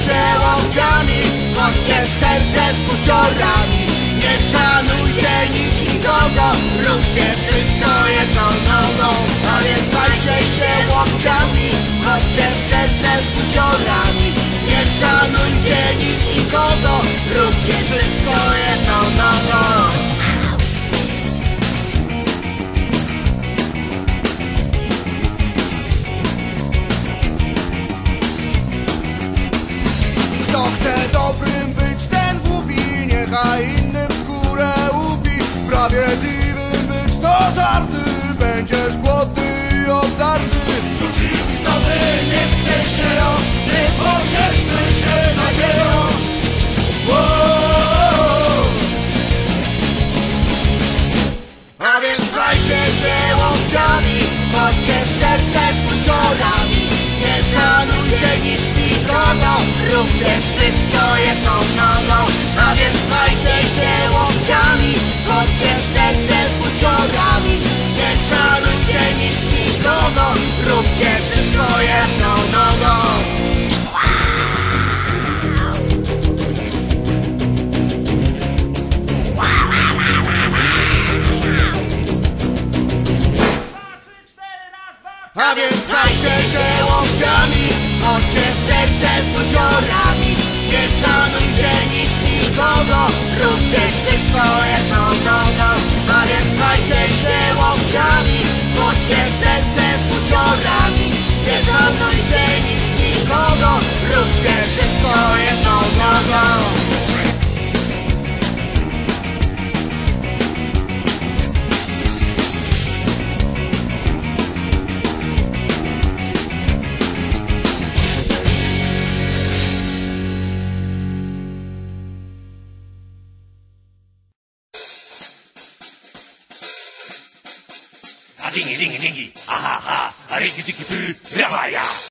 przełomciami Chodźcie serce z buciorami Nie szanujcie nic nikogo Róbcie wszystko jedną nogą. Ale spalcie się a innym skórę ubi. Sprawiedliwy być to żarty. Będziesz głodny i obdarty. Rzucić stopy love is precious. A dingy dingy dingy. Aha ha. A rinky dinky poo. Yamaya.